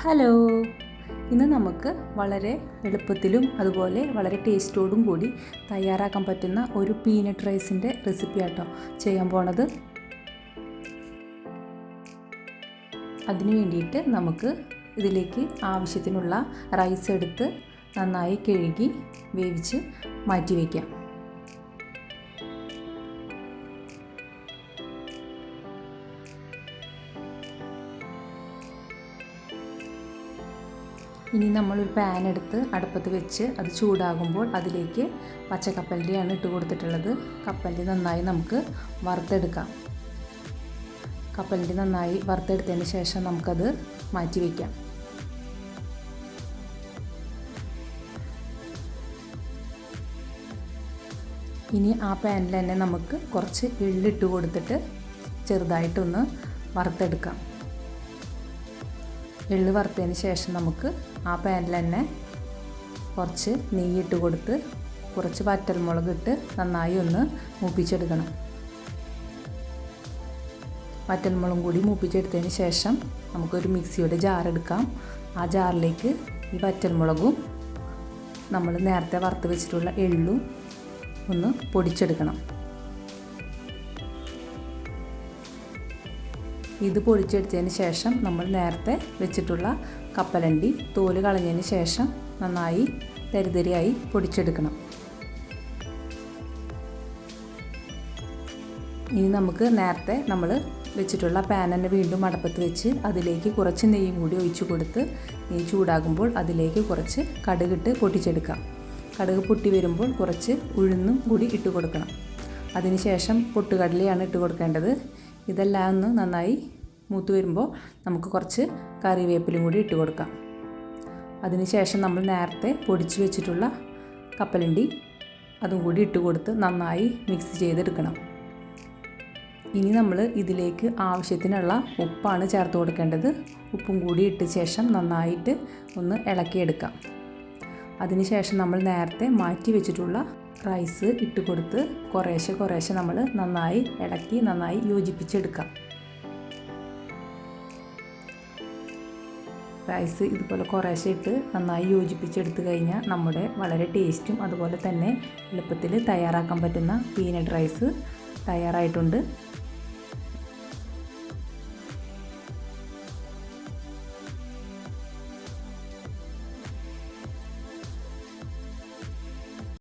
Hello. ഇന്ന് നമുക്ക് വളരെ എളുപ്പത്തിലും അതുപോലെ വളരെ ടേസ്റ്റോടും കൂടി തയ്യാറാക്കാൻ പറ്റുന്ന ഒരു പീനട്ട് റൈസിന്റെ റെസിപ്പി ആട്ടോ ചെയ്യാൻ പോണത്. അതിനു വേണ്ടിയിട്ട് നമുക്ക് ഇതിലേക്ക് ആവശ്യത്തിനുള്ള റൈസ് എടുത്ത് നന്നായി കഴുകി വേവിച്ച് മാറ്റി വയ്ക്കാം. ഇനി നമ്മളൊരു പാൻ എടുത്ത് അടുപ്പത്ത് വെച്ച് അത് ചൂടാകുമ്പോൾ അതിലേക്ക് പച്ചക്കപ്പലിന്റെയാണ് ഇട്ട് കൊടുത്തിട്ടുള്ളത്. കപ്പലിന്റെ നന്നായി നമുക്ക് വറുത്തെടുക്കാം. കപ്പലിന്റെ നന്നായി വറുത്തെടുത്തതിന് ശേഷം നമുക്കത് മാറ്റി വയ്ക്കാം ഇനി ആ പാനിൽ തന്നെ നമുക്ക് കുറച്ച് എള്ളിട്ട് കൊടുത്തിട്ട് ചെറുതായിട്ടൊന്ന് വറുത്തെടുക്കാം. എള്ള് വറുത്തതിന് ശേഷം നമുക്ക് ആ പാനിൽ തന്നെ കുറച്ച് നെയ്യിട്ട് കൊടുത്ത് കുറച്ച് വറ്റൽമുളക് ഇട്ട് നന്നായി ഒന്ന് മൂപ്പിച്ചെടുക്കണം. വറ്റൽമുളകും കൂടി മൂപ്പിച്ചെടുത്തതിന് ശേഷം നമുക്കൊരു മിക്സിയുടെ ജാർ എടുക്കാം. ആ ജാറിലേക്ക് ഈ വറ്റൽമുളകും നമ്മൾ നേരത്തെ വറുത്ത് വെച്ചിട്ടുള്ള എള്ളും ഒന്ന് പൊടിച്ചെടുക്കണം. ഇത് പൊടിച്ചെടുത്തതിന് ശേഷം നമ്മൾ നേരത്തെ വെച്ചിട്ടുള്ള കപ്പലണ്ടി തോൽ കളഞ്ഞതിന് ശേഷം നന്നായി തരിതരിയായി പൊടിച്ചെടുക്കണം. ഇനി നമുക്ക് നേരത്തെ നമ്മൾ വെച്ചിട്ടുള്ള പാൻ വീണ്ടും അടപ്പത്ത് വെച്ച് അതിലേക്ക് കുറച്ച് നെയ്യും കൂടി ഒഴിച്ചു കൊടുത്ത് നെയ്യ് ചൂടാകുമ്പോൾ അതിലേക്ക് കുറച്ച് കടുകിട്ട് പൊട്ടിച്ചെടുക്കാം കടുക് പൊട്ടി വരുമ്പോൾ കുറച്ച് ഉഴുന്നും കൂടി ഇട്ട് കൊടുക്കണം. അതിനുശേഷം പൊട്ടുകടലയാണ് ഇട്ട് കൊടുക്കേണ്ടത്. ഇതെല്ലാം ഒന്ന് നന്നായി മൂത്ത് വരുമ്പോൾ നമുക്ക് കുറച്ച് കറിവേപ്പിലും കൂടി ഇട്ട് കൊടുക്കാം. അതിനുശേഷം നമ്മൾ നേരത്തെ പൊടിച്ച് വെച്ചിട്ടുള്ള കപ്പലണ്ടി അതും കൂടി ഇട്ട് കൊടുത്ത് നന്നായി മിക്സ് ചെയ്തെടുക്കണം. ഇനി നമ്മൾ ഇതിലേക്ക് ആവശ്യത്തിനുള്ള ഉപ്പാണ് ചേർത്ത് കൊടുക്കേണ്ടത്. ഉപ്പും കൂടി ഇട്ട ശേഷം നന്നായിട്ട് ഒന്ന് ഇളക്കിയെടുക്കാം. അതിനുശേഷം നമ്മൾ നേരത്തെ മാറ്റി വെച്ചിട്ടുള്ള റൈസ് ഇട്ട് കൊടുത്ത് കുറേശ്ശെ കുറേശ്ശെ നമ്മൾ നന്നായി ഇളക്കി നന്നായി യോജിപ്പിച്ചെടുക്കാം. റൈസ് ഇതുപോലെ കുറേശ്ശെ ഇട്ട് നന്നായി യോജിപ്പിച്ചെടുത്ത് കഴിഞ്ഞാൽ നമ്മുടെ വളരെ ടേസ്റ്റും അതുപോലെ തന്നെ എളുപ്പത്തിൽ തയ്യാറാക്കാൻ പറ്റുന്ന പീനട്ട് റൈസ് തയ്യാറായിട്ടുണ്ട്.